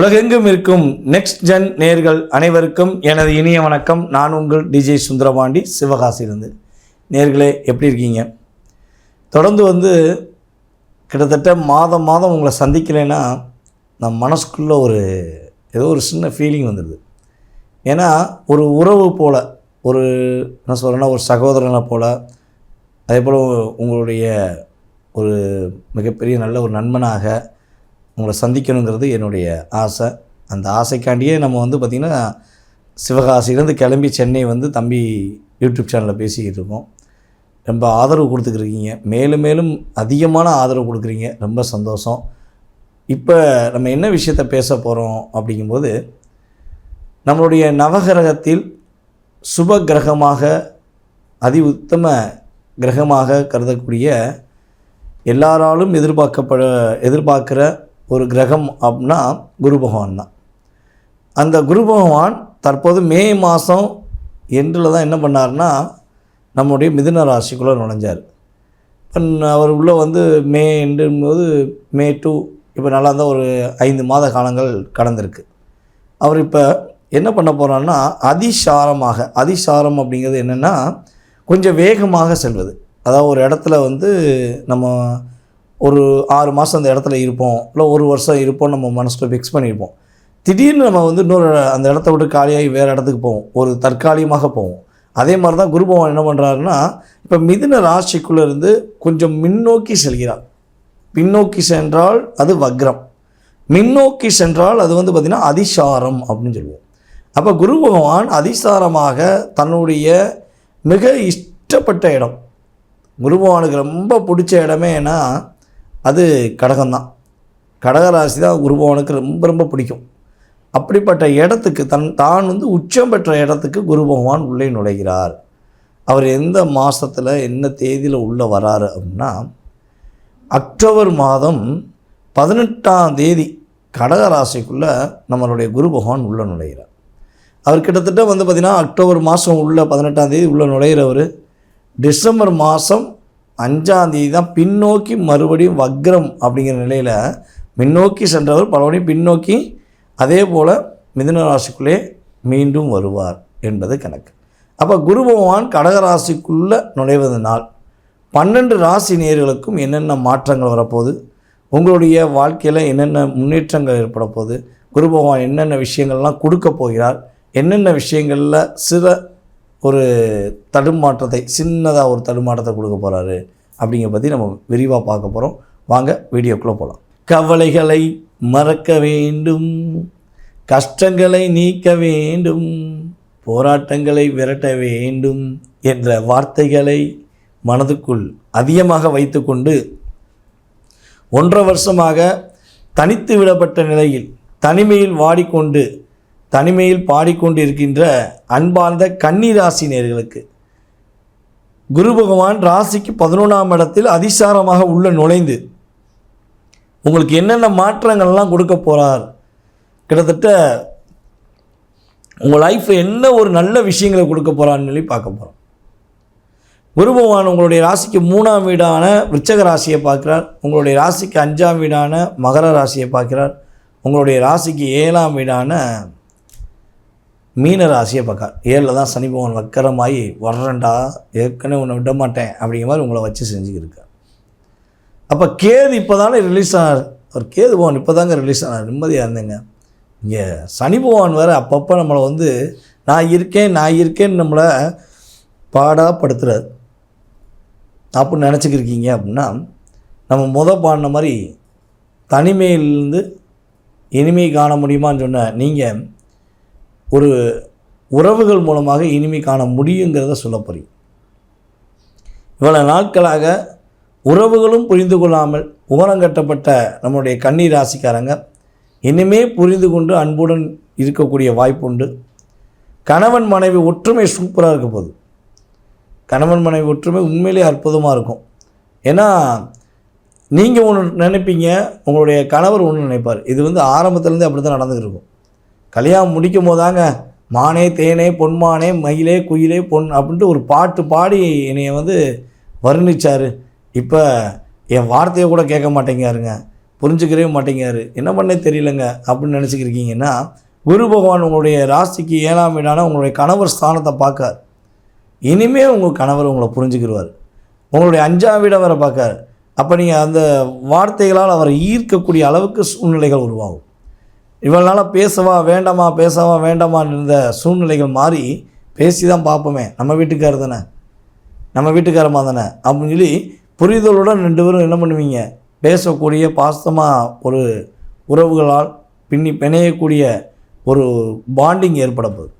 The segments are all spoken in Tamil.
உலகெங்கும் இருக்கும் நெக்ஸ்ட் ஜென் நேர்கள் அனைவருக்கும் எனது இனிய வணக்கம். நான் உங்கள் டிஜே சுந்தரபாண்டி சிவகாசியிலிருந்து. நேர்களே எப்படி இருக்கீங்க? தொடர்ந்து வந்து கிட்டத்தட்ட மாதம் மாதம் உங்களை சந்திக்கலைன்னா நம் மனசுக்குள்ளே ஒரு ஏதோ ஒரு சின்ன ஃபீலிங் வந்துடுது. ஏன்னா ஒரு உறவு போல் ஒரு என்ன சொல்கிறேன்னா ஒரு சகோதரனை போல் அதே போல் உங்களுடைய ஒரு மிகப்பெரிய நல்ல ஒரு நண்பனாக உங்களை சந்திக்கணுங்கிறது என்னுடைய ஆசை. அந்த ஆசைக்காண்டியே நம்ம வந்து பார்த்திங்கன்னா சிவகாசியிலேருந்து கிளம்பி சென்னை வந்து தம்பி யூடியூப் சேனலில் பேசிக்கிட்டு இருக்கோம். ரொம்ப ஆதரவு கொடுத்துக்கிருக்கீங்க மேலும் மேலும் அதிகமான ஆதரவு கொடுக்குறீங்க. ரொம்ப சந்தோஷம். இப்போ நம்ம என்ன விஷயத்த பேச போகிறோம் அப்படிங்கும்போது நம்மளுடைய நவகிரகத்தில் சுப கிரகமாக அதி உத்தம கிரகமாக கருதக்கூடிய எல்லாராலும் எதிர்பார்க்கப்பட எதிர்பார்க்குற ஒரு கிரகம் அப்படின்னா குரு பகவான் தான். அந்த குரு பகவான் தற்போது மே மாதம் எண்டில் தான் என்ன பண்ணார்னா நம்முடைய மிதுன ராசிக்குள்ளே நுழைஞ்சார். இப்போ அவர் உள்ளே வந்து மே எண்டும்போது போது மே டூ இப்போ நல்லா தான் ஒரு ஐந்து மாத காலங்கள் கடந்திருக்கு. அவர் இப்போ என்ன பண்ண போகிறான்னா அதிசாரமாக அதிசாரம் அப்படிங்கிறது என்னென்னா கொஞ்சம் வேகமாக செல்வது. அதாவது ஒரு இடத்துல வந்து நம்ம ஒரு ஆறு மாதம் அந்த இடத்துல இருப்போம். இல்லை ஒரு வருஷம் இருப்போம் நம்ம மனசில் ஃபிக்ஸ் பண்ணியிருப்போம் திடீர்னு நம்ம வந்து இன்னொரு அந்த இடத்த விட்டு காலியாகி வேறு இடத்துக்கு போவோம். ஒரு தற்காலிகமாக போவோம். அதே மாதிரி தான் குரு பகவான் என்ன பண்ணுறாருன்னா இப்போ மிதுன ராசிக்குள்ளே இருந்து கொஞ்சம் முன்னோக்கி செல்கிறார். பின்னோக்கி சென்றால் அது வக்ரம். மின்னோக்கி சென்றால் அது வந்து பார்த்திங்கன்னா அதிசாரம் அப்படின்னு சொல்லுவோம். அப்போ குரு பகவான் அதிசாரமாக தன்னுடைய மிக இஷ்டப்பட்ட இடம். குரு பகவானுக்கு ரொம்ப பிடிச்ச இடமே ஏன்னா அது கடகம்தான். கடகராசி தான் குருபவனுக்கு ரொம்ப ரொம்ப பிடிக்கும். அப்படிப்பட்ட இடத்துக்கு தன் தான் வந்து உச்சம் பெற்ற இடத்துக்கு குரு பகவான் உள்ளே நுழைகிறார். அவர் எந்த மாதத்தில் என்ன தேதியில் உள்ளே வராரு அப்படின்னா அக்டோபர் மாதம் பதினெட்டாம் தேதி கடகராசிக்குள்ளே நம்மளுடைய குரு பகவான் உள்ளே நுழைகிறார். அவர் கிட்டத்தட்ட வந்து பார்த்திங்கன்னா அக்டோபர் மாதம் உள்ள பதினெட்டாம் தேதி உள்ளே நுழைகிறவர் டிசம்பர் மாதம் அஞ்சாந்தேதி தான் பின்னோக்கி மறுபடியும் வக்ரம் அப்படிங்கிற நிலையில் முன்னோக்கி சென்றவர் பலபடியும் பின்னோக்கி அதே போல் மிதுன ராசிக்குள்ளே மீண்டும் வருவார் என்பது கணக்கு. அப்போ குரு பகவான் கடகராசிக்குள்ளே நுழைவதனால் பன்னெண்டு ராசி நேர்களுக்கும் என்னென்ன மாற்றங்கள் வரப்போகுது? உங்களுடைய வாழ்க்கையில் என்னென்ன முன்னேற்றங்கள் ஏற்பட போகுது? குரு பகவான் என்னென்ன விஷயங்கள்லாம் கொடுக்க போகிறார்? என்னென்ன விஷயங்களில் சில ஒரு தடுமாற்றத்தை சின்னதாக ஒரு தடுமாற்றத்தை கொடுக்க போகிறாரு அப்படிங்கிற பற்றி நம்ம விரிவாக பார்க்க போகிறோம் வாங்க வீடியோக்குள்ளே போகலாம் கவலைகளை மறக்க வேண்டும் கஷ்டங்களை நீக்க வேண்டும் போராட்டங்களை விரட்ட வேண்டும் என்ற வார்த்தைகளை மனதுக்குள் அதிகமாக வைத்துக்கொண்டு ஒன்றரை வருஷமாக தனித்து விடப்பட்ட நிலையில் தனிமையில் வாடிக்கொண்டு தனிமையில் பாடிக்கொண்டு இருக்கின்ற அன்பார்ந்த கன்னிராசி நேர்களுக்கு குரு பகவான் ராசிக்கு பதினொன்றாம் இடத்தில் அதிசாரமாக உள்ள நுழைந்து உங்களுக்கு என்னென்ன மாற்றங்கள்லாம் கொடுக்க போகிறார் கிட்டத்தட்ட உங்கள் லைஃப்பில் என்ன ஒரு நல்ல விஷயங்களை கொடுக்க போகிறான்னு சொல்லி பார்க்க போகிறோம் குரு பகவான் உங்களுடைய ராசிக்கு மூணாம் வீடான விருச்சக ராசியை பார்க்குறார். உங்களுடைய ராசிக்கு அஞ்சாம் வீடான மகர ராசியை பார்க்கிறார். உங்களுடைய ராசிக்கு ஏழாம் வீடான மீன ராசியை பார்க்கார் ஏழில் தான் சனி பகவான் வக்கரமாகி வர்றண்டா ஏற்கனவே உன்னை விட மாட்டேன் அப்படிங்கிற மாதிரி உங்களை வச்சு செஞ்சுக்கிருக்கார். அப்போ கேது இப்போ தானே ரிலீஸ் ஆனார். அவர் கேது பகவான் இப்போ தாங்க ரிலீஸ் ஆனார். நிம்மதியாக இருந்தேங்க. இங்கே சனி பகவான் வேறு அப்பப்போ நம்மளை வந்து நான் இருக்கேன் நான் இருக்கேன்னு நம்மளை பாடாக படுத்துறாரு. அப்படின்னு நினச்சிக்கிருக்கீங்க அப்படின்னா நம்ம முத பாடின மாதிரி தனிமையிலேருந்து இனிமை காண முடியுமான்னு சொன்ன நீங்கள் ஒரு உறவுகள் மூலமாக இனிமை காண முடியுங்கிறத சொல்ல போகிறீங்க இவ்வளோ நாட்களாக உறவுகளும் புரிந்து கொள்ளாமல் உமரங்கட்டப்பட்ட நம்முடைய கண்ணீர் ராசிக்காரங்க இனிமே புரிந்து கொண்டு அன்புடன் இருக்கக்கூடிய வாய்ப்பு உண்டு. கணவன் மனைவி ஒற்றுமை சூப்பராக இருக்க போகுது. கணவன் மனைவி ஒற்றுமை உண்மையிலே அற்புதமாக இருக்கும். ஏன்னா நீங்கள் ஒன்று நினைப்பீங்க உங்களுடைய கணவர் ஒன்று நினைப்பார். இது வந்து ஆரம்பத்துலேருந்து அப்படி தான் நடந்துகிட்டு இருக்கும். கல்யாணம் முடிக்கும் போதாங்க மானே தேனே பொன்மானே மயிலே குயிலே பொன் அப்படின்ட்டு ஒரு பாட்டு பாடி என்னைய வந்து வர்ணித்தார் இப்போ என் வார்த்தையை கூட கேட்க மாட்டேங்காருங்க புரிஞ்சுக்கவே மாட்டேங்காரு என்ன பண்ணே தெரியலங்க அப்படின்னு நினச்சிக்கிருக்கீங்கன்னா குரு பகவான் உங்களுடைய ராசிக்கு ஏழாம் வீடான உங்களுடைய கணவர் ஸ்தானத்தை பார்க்கார். இனிமே உங்கள் கணவர் உங்களை புரிஞ்சுக்கிடுவார் உங்களுடைய அஞ்சாம் வீடை வர பார்க்கார். அப்போ நீங்கள் அந்த வார்த்தைகளால் அவரை ஈர்க்கக்கூடிய அளவுக்கு சூழ்நிலைகள் உருவாகும். இவ்வளோ நாளாக பேசவா வேண்டாமா பேசவா வேண்டாமான்னு இருந்த சூழ்நிலைகள் மாறி பேசி தான் பார்ப்போமே. நம்ம வீட்டுக்காரர் தானே? நம்ம வீட்டுக்காரமாக தானே? அப்படின்னு சொல்லி புரிதலுடன் ரெண்டு பேரும் என்ன பண்ணுவீங்க? பேசக்கூடிய பாசமாக ஒரு உறவுகளால் பின்னி பிணையக்கூடிய ஒரு பாண்டிங் ஏற்பட போகுது.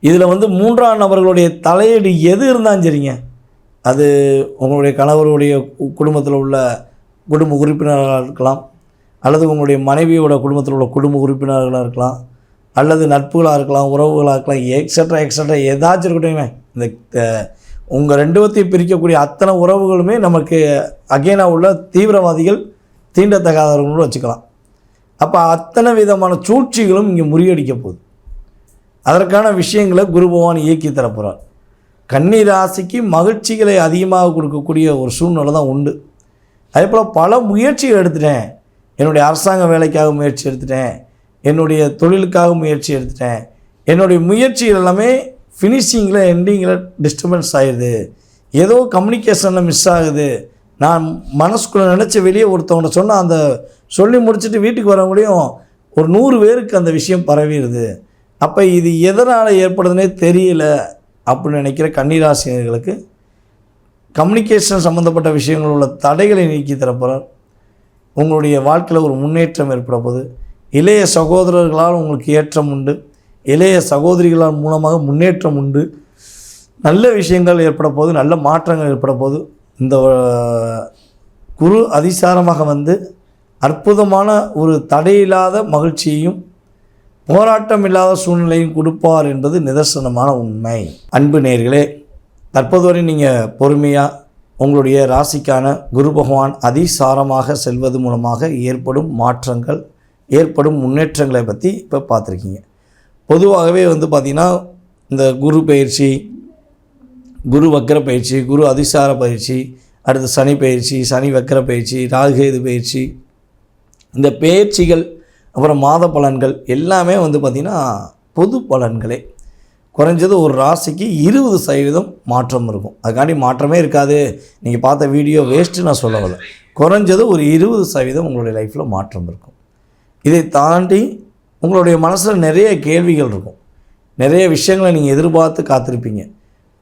இதில் வந்து மூன்றாம் நபர்களுடைய தலையீடு எது இருந்தாலும் சரிங்க. அது உங்களுடைய கணவருடைய குடும்பத்தில் உள்ள குடும்ப உறுப்பினர்களாக இருக்கலாம் அல்லது உங்களுடைய மனைவியோட குடும்பத்தில் உள்ள குடும்ப உறுப்பினர்களாக இருக்கலாம் அல்லது நட்புகளாக இருக்கலாம் உறவுகளாக இருக்கலாம் எக்ஸட்ரா எக்ஸட்ரா ஏதாச்சும் இருக்கட்டுமே இந்த உங்கள் ரெண்டு பிரிக்கக்கூடிய அத்தனை உறவுகளுமே நமக்கு அகேனாக உள்ள தீவிரவாதிகள் தீண்டத்தகாதவர்களும் வச்சுக்கலாம். அப்போ அத்தனை விதமான சூழ்ச்சிகளும் இங்கே முறியடிக்க போகுது. அதற்கான விஷயங்களை குரு பகவான் இயக்கி தரப்போகிறார் கன்னி ராசிக்கு மகிழ்ச்சிகளை அதிகமாக கொடுக்கக்கூடிய ஒரு சூழ்நிலை தான் உண்டு. அதே போல் பல முயற்சிகள் எடுத்துட்டேன். என்னுடைய அரசாங்க வேலைக்காக முயற்சி எடுத்துட்டேன். என்னுடைய தொழிலுக்காக முயற்சி எடுத்துட்டேன். என்னுடைய முயற்சிகள் எல்லாமே ஃபினிஷிங்கில் எண்டிங்கில் டிஸ்டர்பன்ஸ் ஆகிடுது ஏதோ கம்யூனிகேஷனில் மிஸ் ஆகுது. நான் மனசுக்குள்ளே நினச்ச வெளியே ஒருத்தவங்க சொன்னால் அந்த சொல்லி முடிச்சுட்டு வீட்டுக்கு வரவங்களையும் ஒரு நூறு பேருக்கு அந்த விஷயம் பரவிடுது. அப்போ இது எதனால் ஏற்படுதுன்னே தெரியல அப்படின்னு நினைக்கிற கன்னிராசினர்களுக்கு கம்யூனிகேஷன் சம்மந்தப்பட்ட விஷயங்கள் உள்ள தடைகளை நீக்கி தரப்போகிறார் உங்களுடைய வாழ்க்கையில் ஒரு முன்னேற்றம் ஏற்பட போகுது. இளைய சகோதரர்களால் உங்களுக்கு ஏற்றம் உண்டு. இளைய சகோதரிகளால் மூலமாக முன்னேற்றம் உண்டு. நல்ல விஷயங்கள் ஏற்பட போது நல்ல மாற்றங்கள் ஏற்பட போது இந்த குரு அதிசாரமாக வந்து அற்புதமான ஒரு தடையில்லாத மகிழ்ச்சியையும் போராட்டம் இல்லாத சூழ்நிலையும் கொடுப்பார் என்பது நிதர்சனமான உண்மை. அன்பு நேர்களே தற்போது வரை நீங்கள் பொறுமையாக உங்களுடைய ராசிக்கான குரு பகவான் அதிசாரமாக செல்வது மூலமாக ஏற்படும் மாற்றங்கள் ஏற்படும் முன்னேற்றங்களை பற்றி இப்போ பார்த்துருக்கீங்க. பொதுவாகவே வந்து பார்த்திங்கன்னா இந்த குரு பயிற்சி குரு வக்கர பயிற்சி குரு அதிசார பயிற்சி அடுத்து சனி பயிற்சி சனி வக்கர பயிற்சி ராகுகேது பயிற்சி இந்த பயிற்சிகள் அப்புறம் மாத பலன்கள் எல்லாமே வந்து பார்த்திங்கன்னா பொது பலன்களே. குறைஞ்சது ஒரு ராசிக்கு இருபது சதவீதம் மாற்றம் இருக்கும். அதுக்காண்டி மாற்றமே இருக்காது. நீங்கள் பார்த்த வீடியோ வேஸ்ட்டு நான் சொல்ல வரல. குறைஞ்சது ஒரு இருபது சதவீதம் உங்களுடைய லைஃப்பில் மாற்றம் இருக்கும். இதை தாண்டி உங்களுடைய மனசில் நிறைய கேள்விகள் இருக்கும். நிறைய விஷயங்களை நீங்கள் எதிர்பார்த்து காத்திருப்பீங்க.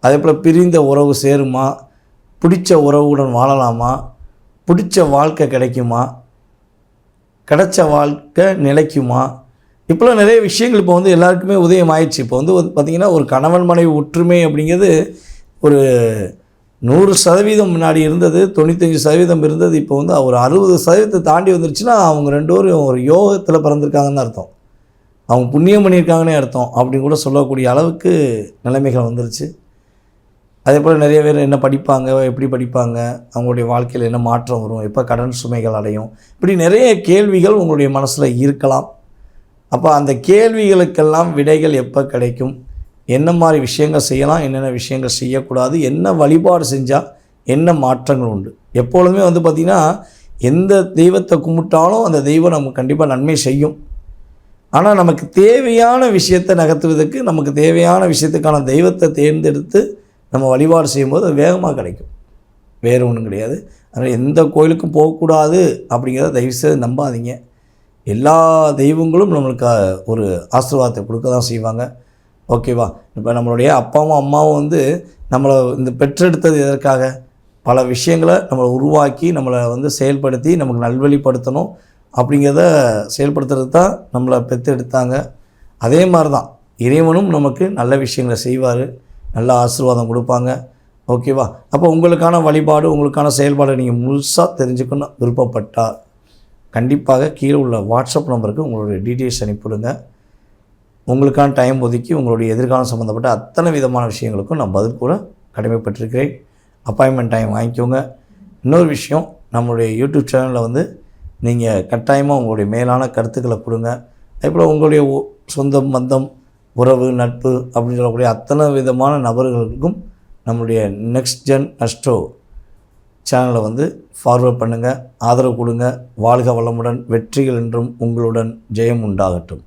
அதே போல் பிரிந்த உறவு சேருமா? பிடிச்ச உறவுடன் வாழலாமா? பிடிச்ச வாழ்க்கை கிடைக்குமா? கிடைச்ச வாழ்க்கை நிலைக்குமா? இப்போலாம் நிறைய விஷயங்கள் இப்போ வந்து எல்லாருக்குமே உதயம் ஆயிடுச்சு இப்போ வந்து பார்த்திங்கன்னா ஒரு கணவன் மனைவி ஒற்றுமை அப்படிங்கிறது ஒரு நூறு சதவீதம் முன்னாடி இருந்தது தொண்ணூத்தஞ்சு சதவீதம் இருந்தது. இப்போ வந்து ஒரு அறுபது சதவீதத்தை தாண்டி வந்துருச்சுன்னா அவங்க ரெண்டு பேரும் ஒரு யோகத்தில் பிறந்திருக்காங்கன்னு அர்த்தம். அவங்க புண்ணியம் பண்ணியிருக்காங்கன்னே அர்த்தம் அப்படின்னு கூட சொல்லக்கூடிய அளவுக்கு நிலைமைகள் வந்துருச்சு. அதே போல் நிறைய பேர் என்ன படிப்பாங்க எப்படி படிப்பாங்க அவங்களுடைய வாழ்க்கையில் என்ன மாற்றம் வரும் எப்போ கடன் சுமைகள் அடையும் இப்படி நிறைய கேள்விகள் உங்களுடைய மனசில் இருக்கலாம். அப்போ அந்த கேள்விகளுக்கெல்லாம் விடைகள் எப்போ கிடைக்கும்? என்ன மாதிரி விஷயங்கள் செய்யலாம்? என்னென்ன விஷயங்கள் செய்யக்கூடாது? என்ன வழிபாடு செஞ்சால் என்ன மாற்றங்கள் உண்டு? எப்பொழுதுமே வந்து பார்த்திங்கன்னா எந்த தெய்வத்தை கும்பிட்டாலும் அந்த தெய்வம் நமக்கு கண்டிப்பாக நன்மை செய்யும். ஆனால் நமக்கு தேவையான விஷயத்தை நகர்த்துவதற்கு நமக்கு தேவையான விஷயத்துக்கான தெய்வத்தை தேர்ந்தெடுத்து நம்ம வழிபாடு செய்யும்போது அது வேகமாக கிடைக்கும். வேறு ஒன்றும் கிடையாது. அதனால் எந்த கோயிலுக்கும் போகக்கூடாது அப்படிங்கிறத தயவுசெய்து நம்பாதீங்க. எல்லா தெய்வங்களும் நம்மளுக்கு ஒரு ஆசீர்வாதத்தை கொடுக்க தான் செய்வாங்க. ஓகேவா இப்போ நம்மளுடைய அப்பாவும் அம்மாவும் வந்து நம்மளை இந்த பெற்றெடுத்தது எதற்காக? பல விஷயங்களை நம்மளை உருவாக்கி நம்மளை வந்து செயல்படுத்தி நமக்கு நல்வழிப்படுத்தணும் அப்படிங்கிறத செயல்படுத்துறது தான் நம்மளை பெற்றெடுத்தாங்க. அதே மாதிரி தான் இறைவனும் நமக்கு நல்ல விஷயங்களை செய்வார் நல்ல ஆசீர்வாதம் கொடுப்பாங்க. ஓகேவா அப்போ உங்களுக்கான வழிபாடு உங்களுக்கான செயல்பாடை நீங்கள் முழுசாக தெரிஞ்சுக்கணும் விருப்பப்பட்டால் கண்டிப்பாக கீழே உள்ள வாட்ஸ்அப் நம்பருக்கு உங்களுடைய டீட்டெயில்ஸ் அனுப்பிவிடுங்க. உங்களுக்கான டைம் ஒதுக்கி உங்களுடைய எதிர்காலம் சம்மந்தப்பட்ட அத்தனை விதமான விஷயங்களுக்கும் நான் பதில் கூட கடமைப்பட்டிருக்கிறேன். அப்பாயின்மெண்ட் டைம் வாங்கிக்கோங்க. இன்னொரு விஷயம் நம்மளுடைய யூடியூப் சேனலில் வந்து நீங்கள் கட்டாயமாக உங்களுடைய மேலான கருத்துக்களை கொடுங்க. அதேபோல் உங்களுடைய ஒ- சொந்தம் பந்தம் உறவு நட்பு அப்படின்னு சொல்லக்கூடிய அத்தனை விதமான நபர்களுக்கும் நம்மளுடைய நெக்ஸ்ட் ஜென் அஸ்ட்ரோ சேனலை வந்து ஃபார்வர்ட் பண்ணுங்கள் ஆதரவு கொடுங்க. வாழ்க வளமுடன் வெற்றிகள் என்றும் உங்களுடன் ஜெயம் உண்டாகட்டும்.